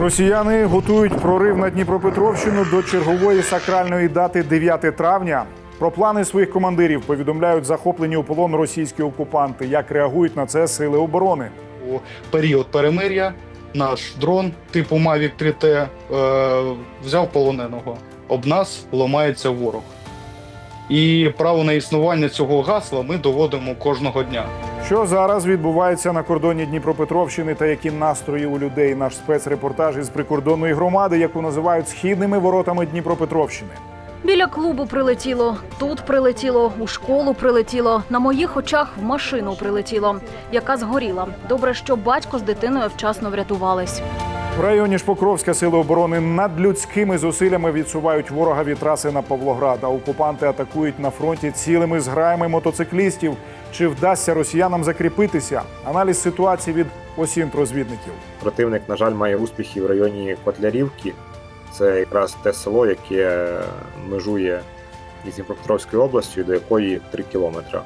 Росіяни готують прорив на Дніпропетровщину до чергової сакральної дати 9 травня. Про плани своїх командирів повідомляють захоплені у полон російські окупанти. Як реагують на це сили оборони? у період перемир'я наш дрон типу Mavic 3T е, взяв полоненого. Об нас ламається ворог. І право на існування цього гасла ми доводимо кожного дня. Що зараз відбувається на кордоні Дніпропетровщини та які настрої у людей? Наш спецрепортаж із прикордонної громади, яку називають східними воротами Дніпропетровщини. Біля клубу прилетіло, тут прилетіло, у школу прилетіло. На моїх очах в машину прилетіло, яка згоріла. Добре, що батько з дитиною вчасно врятувались. В районі Шпокровська сили оборони над людськими зусиллями відсувають ворога від траси на Павлоград. А окупанти атакують на фронті цілими зграями мотоциклістів. Чи вдасться росіянам закріпитися? Аналіз ситуації від осінт-розвідників. Противник, на жаль, має успіхи в районі Котлярівки. Це якраз те село, яке межує із Дніпропетровською областю, до якої 3 кілометри.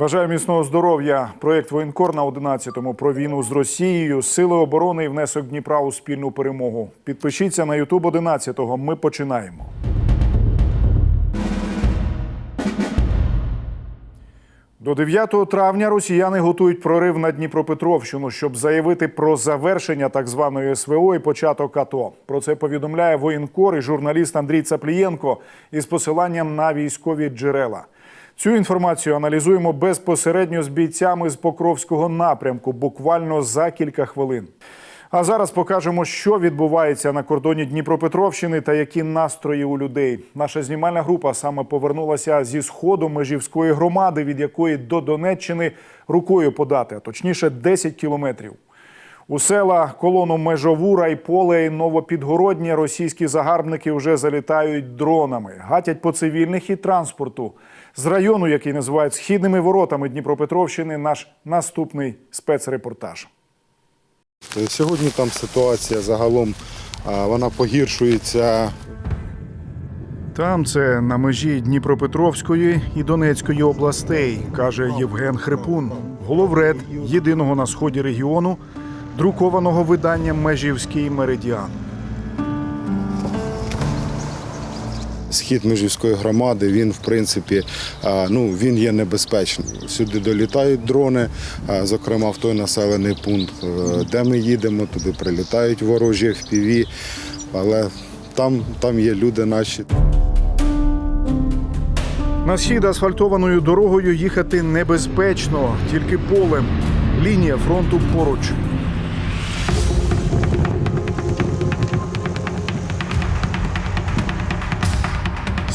Бажаю міцного здоров'я. Проєкт Воєнкор на 11-му про війну з Росією, сили оборони і внесок Дніпра у спільну перемогу. Підпишіться на Ютуб 11-го. Ми починаємо. До 9 травня росіяни готують прорив на Дніпропетровщину, щоб заявити про завершення так званої СВО і початок АТО. Про це повідомляє воєнкор і журналіст Андрій Цаплієнко із посиланням на військові джерела. Цю інформацію аналізуємо безпосередньо з бійцями з Покровського напрямку, буквально за кілька хвилин. А зараз покажемо, що відбувається на кордоні Дніпропетровщини та які настрої у людей. Наша знімальна група саме повернулася зі сходу межівської громади, від якої до Донеччини рукою подати, а точніше 10 кілометрів. У села колону Межову, Райполе і Новопідгороднє російські загарбники вже залітають дронами, гатять по цивільних і транспорту. З району, який називають східними воротами Дніпропетровщини, наш наступний спецрепортаж. Е, Сьогодні там ситуація загалом вона погіршується. Там це на межі Дніпропетровської і Донецької областей, каже Євген Хрипун, головред єдиного на сході регіону, друкованого видання Межівський меридіан. Схід межівської громади, він в принципі ну, він є небезпечним. Сюди долітають дрони, зокрема в той населений пункт, е, де ми їдемо, туди прилітають ворожі FPV, але там, там є люди наші. На схід асфальтованою дорогою їхати небезпечно, тільки полем. Лінія фронту поруч.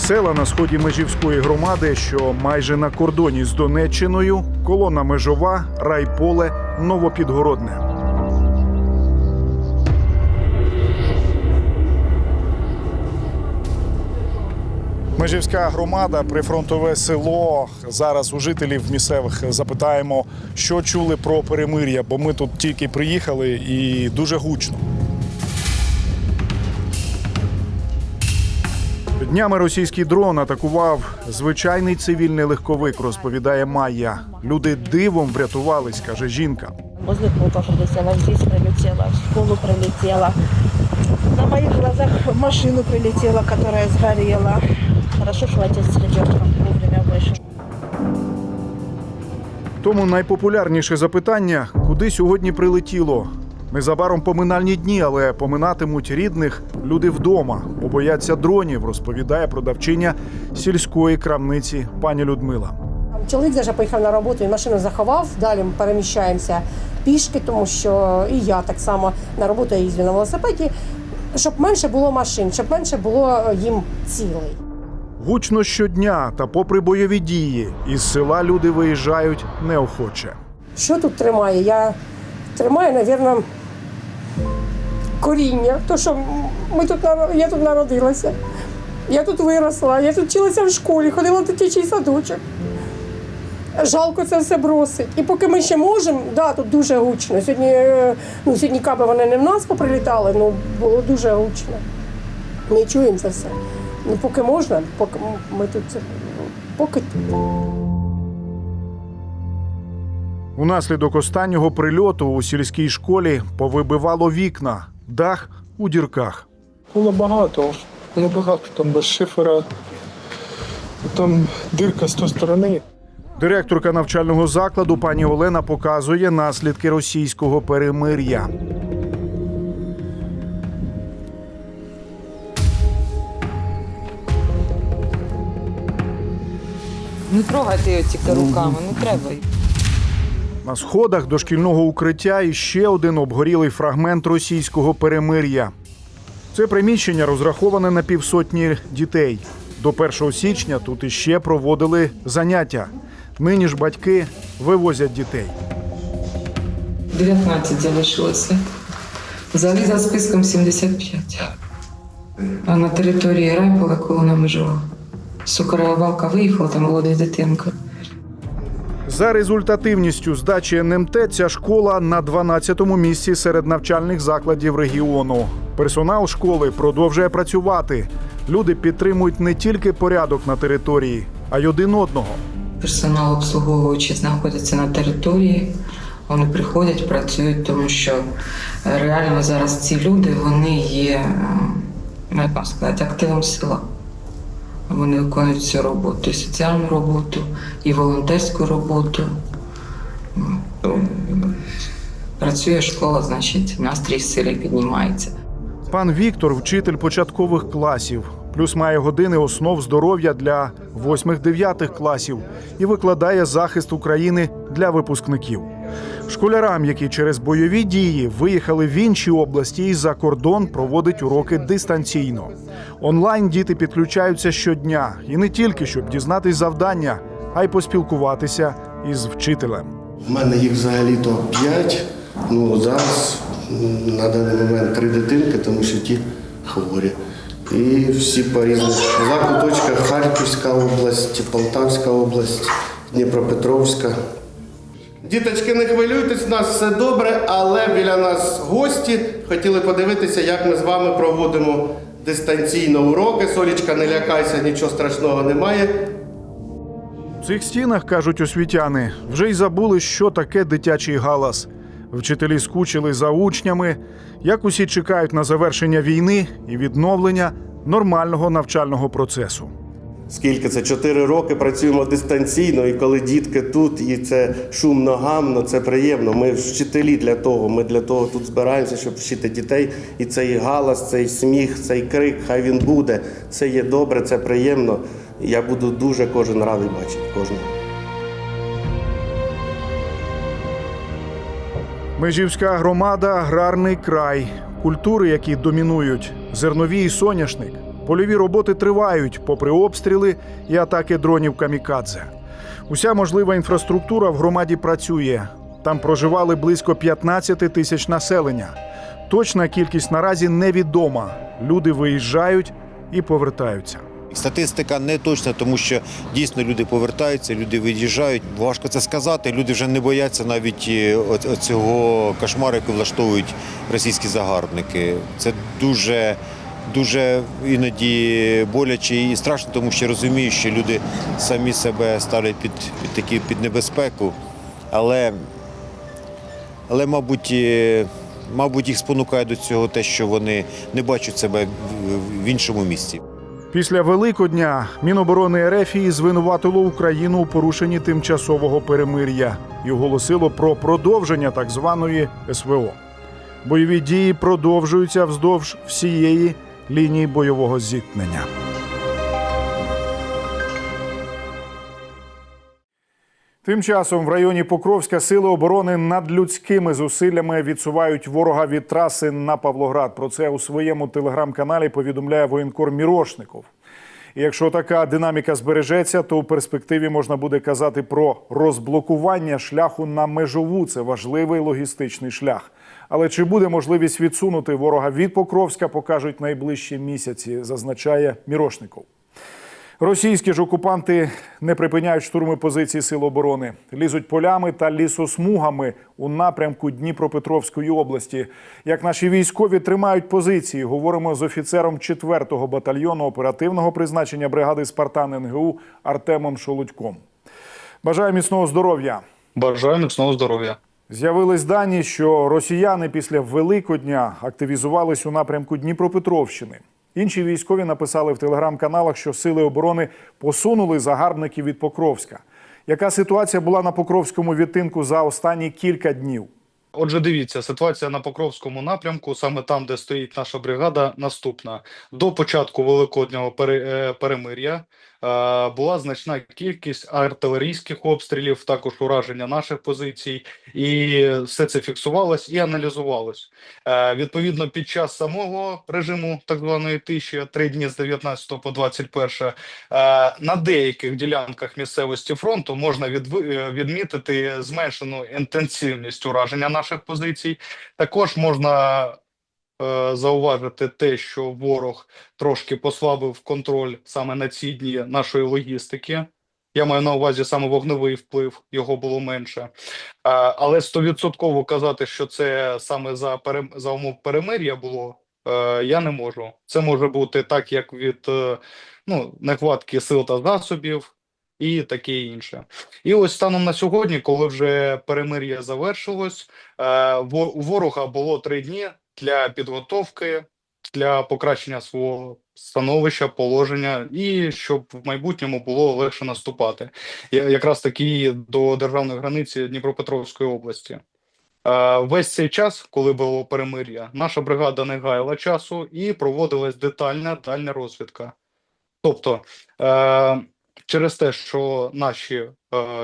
Села на сході межівської громади, що майже на кордоні з Донеччиною, колона межова, райполе, новопідгородне. Межівська громада, прифронтове село. Зараз у жителів місцевих запитаємо, що чули про перемир'я, бо ми тут тільки приїхали і дуже гучно. Днями російський дрон атакував звичайний цивільний легковик, розповідає Майя. Люди дивом врятувались, каже жінка. Возле клуба прилетела, здесь прилетела, в школу прилетела. На моих глазах в машину прилетела, которая сгорела. Хорошо, что отец с ребенком вовремя вышел. Тому найпопулярніше запитання: куди сьогодні прилетіло? Незабаром поминальні дні, але поминатимуть рідних люди вдома, бо бояться дронів, розповідає продавчиня сільської крамниці пані Людмила. Чоловік даже поїхав на роботу і машину заховав. Далі ми переміщаємося пішки, тому що і я так само на роботу я їздю на велосипеді, щоб менше було машин, щоб менше було їм цілей. Гучно щодня та попри бойові дії, із села люди виїжджають неохоче. Що тут тримає? Я тримаю, мабуть, коріння. То, що ми тут, я тут народилася, я тут виросла, я тут вчилася в школі, ходила в дитячий садочок. Жалко це все бросить. І поки ми ще можемо, да, тут дуже гучно. Сьогодні, е, ну, сьогодні каби вони не в нас поприлітали, ну було дуже гучно. Ми чуємо це все. Ну, поки можна, поки ми тут, поки тут. Унаслідок останнього прильоту у сільській школі повибивало вікна, дах у дірках. Було багато, було багато там без шифера, там дирка з тої сторони. Директорка навчального закладу пані Олена показує наслідки російського перемир'я. Не трогайте його тільки руками, не треба. На сходах до шкільного укриття іще один обгорілий фрагмент російського перемир'я. Це приміщення розраховане на півсотні дітей. До 1 січня тут іще проводили заняття. Нині ж батьки вивозять дітей. 19 залишилося. Взагалі за списком 75. А на території Райпола, коли вона межувала. Сукарова балка виїхала, там була дитинка. За результативністю здачі НМТ ця школа на 12-му місці серед навчальних закладів регіону. Персонал школи продовжує працювати. Люди підтримують не тільки порядок на території, а й один одного. Персонал обслуговуючий знаходиться на території. Вони приходять, працюють, тому що е, реально зараз ці люди вони є, е, як сказати, активом села. Вони виконують всю роботу, і соціальну роботу, і волонтерську роботу. Працює школа, значить, настрій селі піднімається. Пан Віктор вчитель початкових класів, плюс має години основ здоров'я для 8-9 класів і викладає захист України для випускників. Школярам, які через бойові дії виїхали в інші області і за кордон, проводить уроки дистанційно. Онлайн діти підключаються щодня і не тільки щоб дізнатись завдання, а й поспілкуватися із вчителем. У мене їх взагалі-то п'ять. Ну, зараз на даний момент три дитинки, тому що ті хворі. І всі по різних закуточках Харківська область, Полтавська область, Дніпропетровська. Діточки, не хвилюйтесь, у нас все добре, але біля нас гості. Хотіли подивитися, як ми з вами проводимо дистанційно уроки. Солічка, не лякайся, нічого страшного немає. В цих стінах, кажуть освітяни, вже й забули, що таке дитячий галас. Вчителі скучили за учнями, як усі чекають на завершення війни і відновлення нормального навчального процесу. Скільки це? Чотири роки працюємо дистанційно, і коли дітки тут, і це шумно, гамно, це приємно. Ми вчителі для того. Ми для того тут збираємося, щоб вчити дітей. І цей галас, цей сміх, цей крик, хай він буде. Це є добре, це приємно. Я буду дуже кожен радий бачити кожного. Межівська громада аграрний край, культури, які домінують, зернові і соняшник. Польові роботи тривають, попри обстріли і атаки дронів камікадзе. Уся можлива інфраструктура в громаді працює. Там проживали близько 15 тисяч населення. Точна кількість наразі невідома. Люди виїжджають і повертаються. Статистика не точна, тому що дійсно люди повертаються, люди від'їжджають. Важко це сказати. Люди вже не бояться навіть е, цього кошмару, який влаштовують російські загарбники. Це дуже, дуже іноді боляче і страшно, тому що розумію, що люди самі себе ставлять під, під такі під небезпеку. Але, але мабуть, е, мабуть, їх спонукає до цього те, що вони не бачать себе в- іншому місці. Після Великодня Міноборони Ерефії звинуватило Україну у порушенні тимчасового перемир'я і оголосило про продовження так званої СВО. Бойові дії продовжуються вздовж всієї лінії бойового зіткнення. Тим часом в районі Покровська сили оборони над людськими зусиллями відсувають ворога від траси на Павлоград. Про це у своєму телеграм-каналі повідомляє воєнкор Мірошников. І якщо така динаміка збережеться, то у перспективі можна буде казати про розблокування шляху на межову. Це важливий логістичний шлях. Але чи буде можливість відсунути ворога від Покровська, покажуть найближчі місяці, зазначає Мірошников. Російські ж окупанти не припиняють штурми позицій сил оборони, лізуть полями та лісосмугами у напрямку Дніпропетровської області. Як наші військові тримають позиції, говоримо з офіцером 4-го батальйону оперативного призначення бригади Спартан НГУ Артемом Шолудьком. Бажаю міцного здоров'я. Бажаю міцного здоров'я. З'явились дані, що росіяни після Великодня активізувались у напрямку Дніпропетровщини. Інші військові написали в телеграм-каналах, що сили оборони посунули загарбників від Покровська. Яка ситуація була на Покровському відтинку за останні кілька днів? Отже, дивіться, ситуація на Покровському напрямку, саме там, де стоїть наша бригада, наступна. До початку великоднього е, перемир'я була значна кількість артилерійських обстрілів, також ураження наших позицій, і все це фіксувалось і аналізувалось. Е, Відповідно, під час самого режиму так званої тиші, три дні з 19 по 21, е, на деяких ділянках місцевості фронту можна е, відмітити зменшену інтенсивність ураження наших позицій. Також можна е, зауважити те, що ворог трошки послабив контроль саме на ці дні нашої логістики. Я маю на увазі саме вогневий вплив, його було менше. Е, Але стовідсотково казати, що це саме за, перем... за умов перемир'я було, е, я не можу. Це може бути так, як від е, ну, нехватки сил та засобів і таке інше. І ось станом на сьогодні, коли вже перемир'я завершилось, е, у ворога було три дні для підготовки, для покращення свого становища, положення, і щоб в майбутньому було легше наступати. Якраз таки до державної границі Дніпропетровської області. Е, Весь цей час, коли було перемир'я, наша бригада не гаяла часу і проводилась детальна дальня розвідка. Тобто, е, через те, що наші е,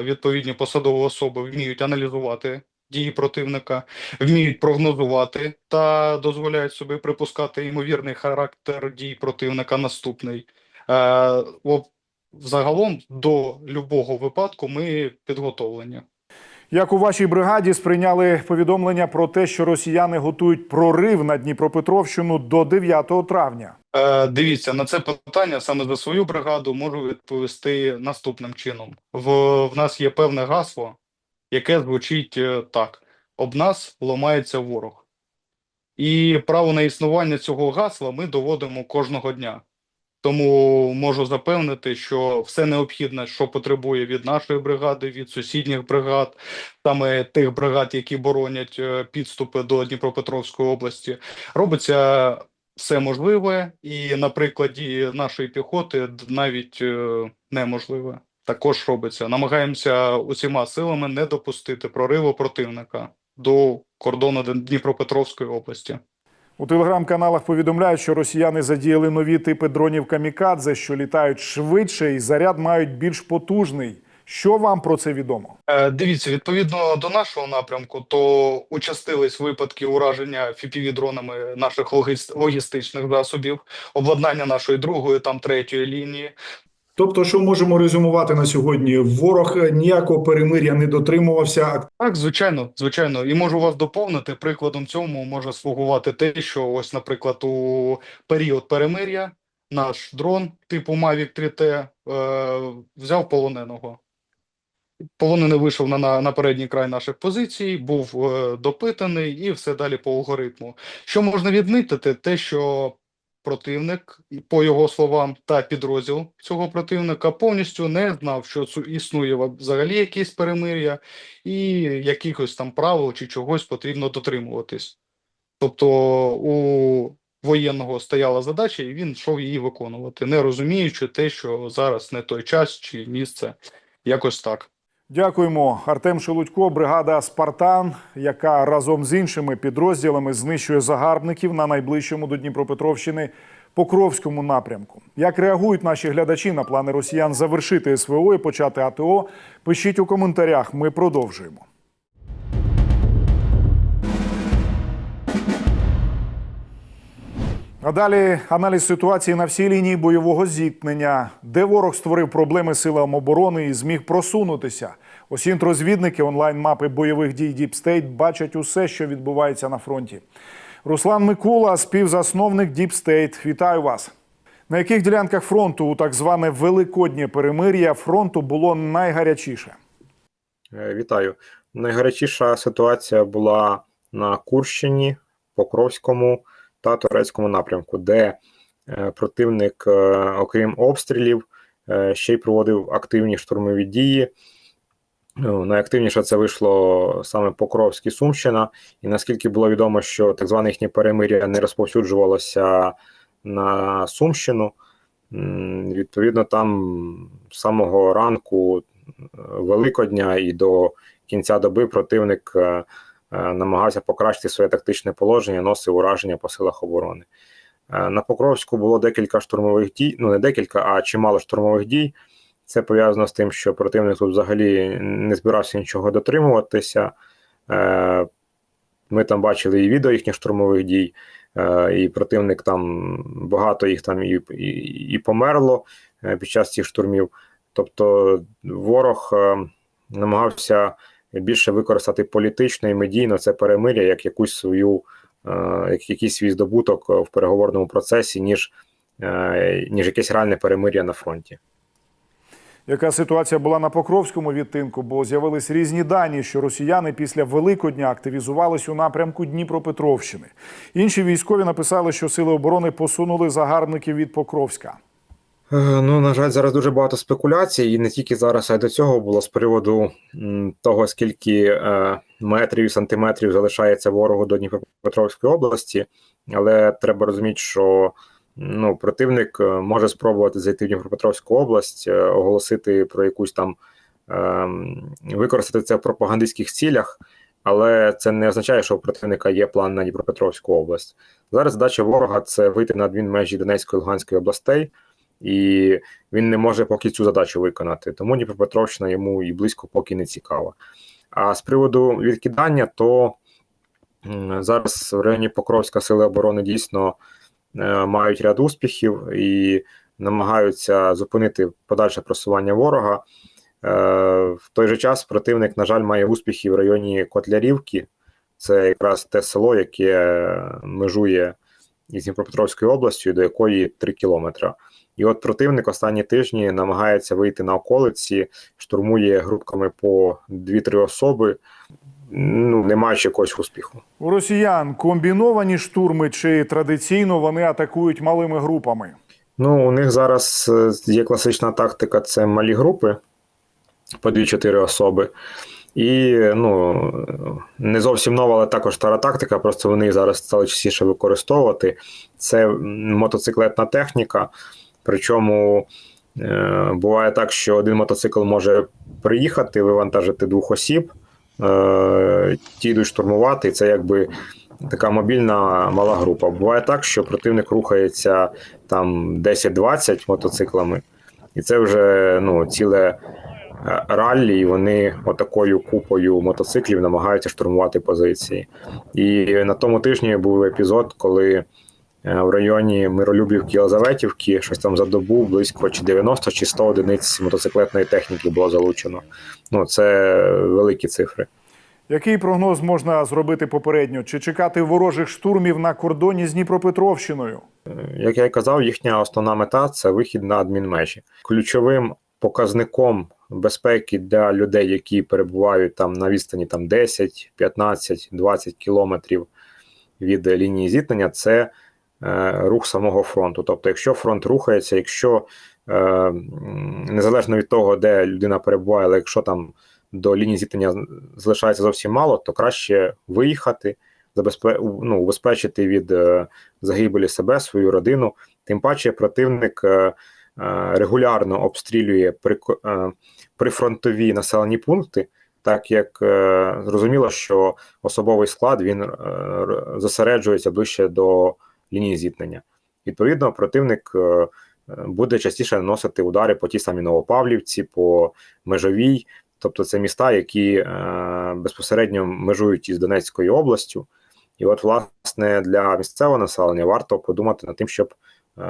відповідні посадові особи вміють аналізувати дії противника, вміють прогнозувати та дозволяють собі припускати ймовірний характер дій противника наступний. Е, о, Загалом до любого випадку ми підготовлені. Як у вашій бригаді сприйняли повідомлення про те, що росіяни готують прорив на Дніпропетровщину до 9 травня? Е, дивіться на це питання саме за свою бригаду можу відповісти наступним чином. В, в нас є певне гасло, яке звучить е, так: об нас ломається ворог. І право на існування цього гасла ми доводимо кожного дня. Тому можу запевнити, що все необхідне, що потребує від нашої бригади, від сусідніх бригад, саме тих бригад, які боронять е, підступи до Дніпропетровської області, робиться все можливе, і на прикладі нашої піхоти навіть е, неможливе також робиться. Намагаємося усіма силами не допустити прориву противника до кордону Дніпропетровської області. У телеграм-каналах повідомляють, що росіяни задіяли нові типи дронів камікадзе, що літають швидше і заряд мають більш потужний. Що вам про це відомо? Е, Дивіться, відповідно до нашого напрямку, то участились випадки ураження FPV-дронами наших логіс- логістичних засобів, обладнання нашої другої, там третьої лінії. Тобто, що можемо резюмувати на сьогодні? Ворог ніякого перемир'я не дотримувався. Так, звичайно, звичайно, і можу вас доповнити. Прикладом цьому може слугувати те, що ось, наприклад, у період перемир'я наш дрон типу Mavic 3T е, взяв полоненого. Полонений вийшов на, на, на передній край наших позицій, був е, допитаний і все далі по алгоритму. Що можна відмітити, те, що противник, по його словам, та підрозділ цього противника повністю не знав, що існує взагалі якесь перемир'я, і якихось там правил чи чогось потрібно дотримуватись. Тобто у воєнного стояла задача, і він йшов її виконувати, не розуміючи те, що зараз не той час чи місце. Якось так. Дякуємо. Артем Шелудько, бригада Спартан, яка разом з іншими підрозділами знищує загарбників на найближчому до Дніпропетровщини Покровському напрямку. Як реагують наші глядачі на плани росіян завершити СВО і почати АТО? Пишіть у коментарях. Ми продовжуємо. А далі аналіз ситуації на всій лінії бойового зіткнення, де ворог створив проблеми силам оборони і зміг просунутися. Осінт-розвідники онлайн-мапи бойових дій State бачать усе, що відбувається на фронті. Руслан Микула, співзасновник State. Вітаю вас. На яких ділянках фронту у так зване великоднє перемир'я фронту було найгарячіше? Е, Вітаю. Найгарячіша ситуація була на Курщині, Покровському та Турецькому напрямку, де е, противник, е, окрім обстрілів, е, ще й проводив активні штурмові дії Ну, Найактивніше це вийшло саме Покровськ і Сумщина, і наскільки було відомо, що так зване їхнє перемир'я не розповсюджувалося на Сумщину. Відповідно, там з самого ранку Великодня і до кінця доби противник намагався покращити своє тактичне положення, носив ураження по силах оборони. Е, На Покровську було декілька штурмових дій, ну не декілька, а чимало штурмових дій. Це пов'язано з тим, що противник тут взагалі не збирався нічого дотримуватися. Е, Ми там бачили і відео їхніх штурмових дій, е, і противник там багато їх там і, і, і померло е, під час цих штурмів. Тобто ворог е, намагався більше використати політично і медійно це перемир'я як якусь свою, е, як якийсь свій здобуток в переговорному процесі, ніж, е, ніж якесь реальне перемир'я на фронті. Яка ситуація була на Покровському відтинку? Бо з'явились різні дані, що росіяни після Великодня активізувались у напрямку Дніпропетровщини. Інші військові написали, що сили оборони посунули загарбників від Покровська. Е, Ну, на жаль, зараз дуже багато спекуляцій, і не тільки зараз, а й до цього було з приводу того, скільки е, метрів і сантиметрів залишається ворогу до Дніпропетровської області. Але треба розуміти, що ну, противник е, може спробувати зайти в Дніпропетровську область, оголосити про якусь там е, використати це в пропагандистських цілях. Але це не означає, що у противника є план на Дніпропетровську область. Зараз задача ворога це вийти на адмінмежі Донецької і Луганської областей, і він не може поки цю задачу виконати. Тому Дніпропетровщина йому і близько поки не цікава. А з приводу відкидання, то зараз в районі Покровська сили оборони дійсно е, мають ряд успіхів і намагаються зупинити подальше просування ворога. Е, В той же час противник, на жаль, має успіхи в районі Котлярівки. Це якраз те село, яке межує із Дніпропетровською областю, до якої 3 кілометри. І от противник останні тижні намагається вийти на околиці, штурмує групками по 2-3 особи, ну не маючи якогось успіху. У росіян комбіновані штурми чи традиційно вони атакують малими групами. Ну, у них зараз е, є класична тактика: це малі групи по 2-4 особи. І ну, не зовсім нова, але також стара тактика, просто вони зараз стали частіше використовувати. Це мотоциклетна техніка. Причому е, буває так, що один мотоцикл може приїхати, вивантажити двох осіб, е, ті йдуть штурмувати, і це якби така мобільна мала група. Буває так, що противник рухається там 10-20 мотоциклами, і це вже ну, ціле е, раллі, і вони отакою купою мотоциклів намагаються штурмувати позиції. І на тому тижні був епізод, коли в районі Миролюбівки Єлизаветівки щось там за добу близько чи 90 чи 100 одиниць мотоциклетної техніки було залучено. Ну це великі цифри. Який прогноз можна зробити попередньо? Чи чекати ворожих штурмів на кордоні з Дніпропетровщиною? Як я й казав, їхня основна мета це вихід на адмінмежі. Ключовим показником безпеки для людей, які перебувають там на відстані там 10, 15, 20 кілометрів від лінії зіткнення, це е, рух самого фронту. Тобто, якщо фронт рухається, якщо е, незалежно від того, де людина перебуває, але якщо там до лінії зіткнення залишається зовсім мало, то краще виїхати, забезпе... ну, убезпечити від е, загибелі себе, свою родину. Тим паче противник е, е, регулярно обстрілює е, прифронтові населені пункти, так як е, зрозуміло, що особовий склад він е, зосереджується ближче до лінії зіткнення. Відповідно, противник е, е, буде частіше наносити удари по тій самій Новопавлівці, по межовій, тобто це міста, які е, безпосередньо межують із Донецькою областю. І от, власне, для місцевого населення варто подумати над тим, щоб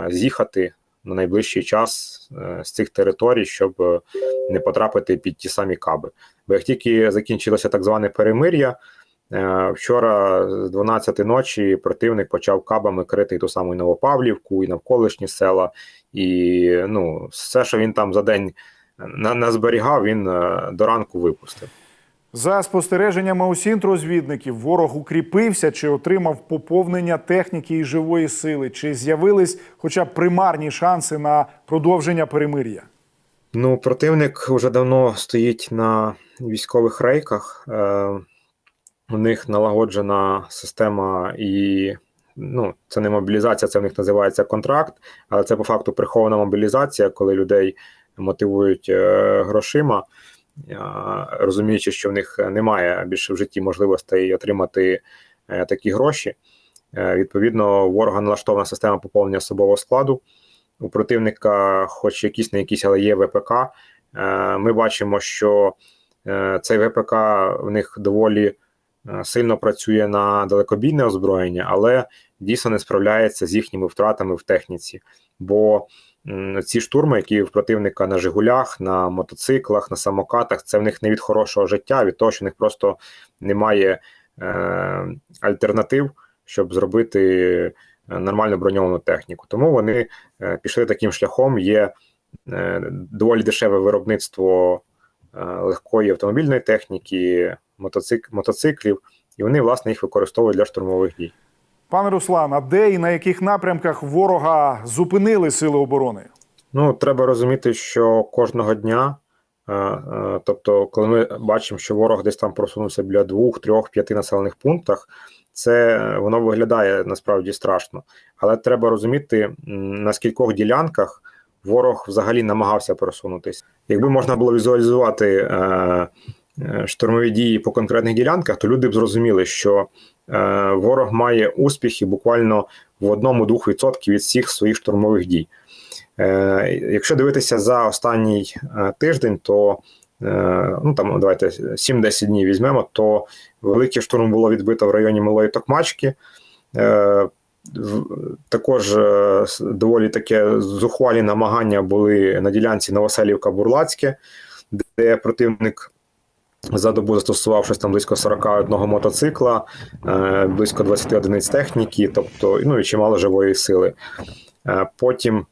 з'їхати на найближчий час з цих територій, щоб не потрапити під ті самі каби. Бо як тільки закінчилося так зване перемир'я, вчора з 12 ночі противник почав кабами крити і ту саму Новопавлівку, і навколишні села, і ну, все, що він там за день на- назберігав, він е, до ранку випустив. За спостереженнями осінт-розвідників, ворог укріпився чи отримав поповнення техніки і живої сили, чи з'явились хоча б примарні шанси на продовження перемир'я. Ну, противник вже давно стоїть на військових рейках. У них налагоджена система і ну, це не мобілізація, це в них називається контракт, але це по факту прихована мобілізація, коли людей мотивують е, грошима, е, розуміючи, що в них немає більше в житті можливостей отримати е, такі гроші. Е, відповідно, ворога налаштована система поповнення особового складу. У противника, хоч якісь не якісь, але є ВПК. Е, Ми бачимо, що е, цей ВПК в них доволі сильно працює на далекобійне озброєння, але дійсно не справляється з їхніми втратами в техніці. Бо ці штурми, які в противника на Жигулях, на мотоциклах, на самокатах, це в них не від хорошого життя, від того, що в них просто немає е, альтернатив, щоб зробити е, нормальну броньовану техніку. Тому вони е, пішли таким шляхом. Є е, доволі дешеве виробництво е, легкої автомобільної техніки, мотоцик, мотоциклів, і вони, власне, їх використовують для штурмових дій. Пане Руслан, а де і на яких напрямках ворога зупинили сили оборони? Ну, треба розуміти, що кожного дня, е, е, тобто, коли ми бачимо, що ворог десь там просунувся біля двох, трьох, п'яти населених пунктах, це е, воно виглядає насправді страшно. Але треба розуміти, на скількох ділянках ворог взагалі намагався просунутися. Якби можна було візуалізувати е, е, штурмові дії по конкретних ділянках, то люди б зрозуміли, що е, ворог має успіхи буквально в одному-двох відсотків від всіх своїх штурмових дій. Е, Якщо дивитися за останній е, тиждень, то е, ну там давайте 7-10 днів візьмемо, то великий штурм було відбито в районі Малої Токмачки. Також е, доволі таке зухвалі намагання були на ділянці Новоселівка-Бурлацьке, де противник за добу застосував щось там близько 41 мотоцикла, е, близько 20 одиниць техніки, тобто ну і чимало живої сили. Е, Потім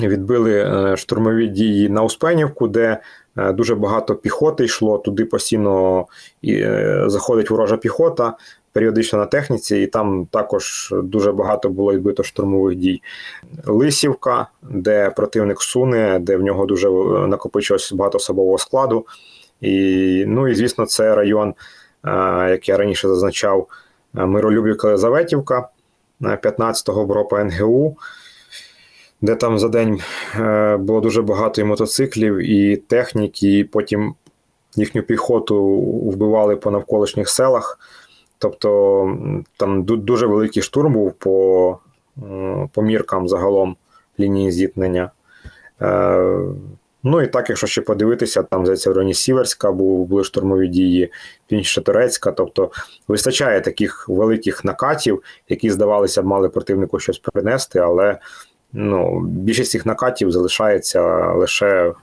відбили штурмові дії на Успенівку, де дуже багато піхоти йшло. Туди постійно заходить ворожа піхота, періодично на техніці, і там також дуже багато було відбито штурмових дій. Лисівка, де противник суне, де в нього дуже е, накопичилось багато особового складу. І, ну і звісно, це район, е, як я раніше зазначав, е, Миролюбівка Елизаветівка, е, 15-го БРОПа НГУ де там за день е, було дуже багато і мотоциклів, і техніки, і потім їхню піхоту вбивали по навколишніх селах. Тобто там дуже великий штурм був по, по міркам загалом лінії зіткнення. Е, Ну і так, якщо ще подивитися, там здається, в районі Сіверська були штурмові дії, Північна Турецька. Тобто вистачає таких великих накатів, які, здавалося б, мали противнику щось принести, але ну, більшість цих накатів залишається лише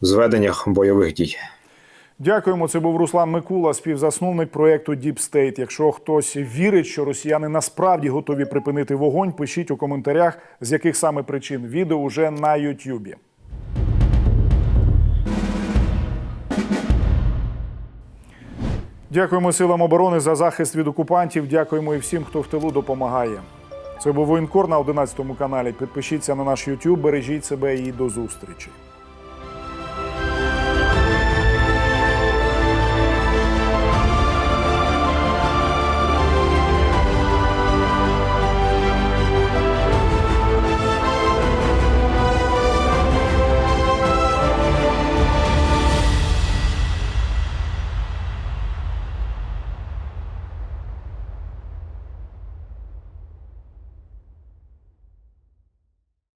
в зведеннях бойових дій. Дякуємо. Це був Руслан Микула, співзасновник проєкту Deep State. Якщо хтось вірить, що росіяни насправді готові припинити вогонь, пишіть у коментарях, з яких саме причин відео вже на Ютюбі. Дякуємо силам оборони за захист від окупантів. Дякуємо і всім, хто в тилу допомагає. Це був воєнкор на 11 каналі. Підпишіться на наш YouTube, бережіть себе і до зустрічі.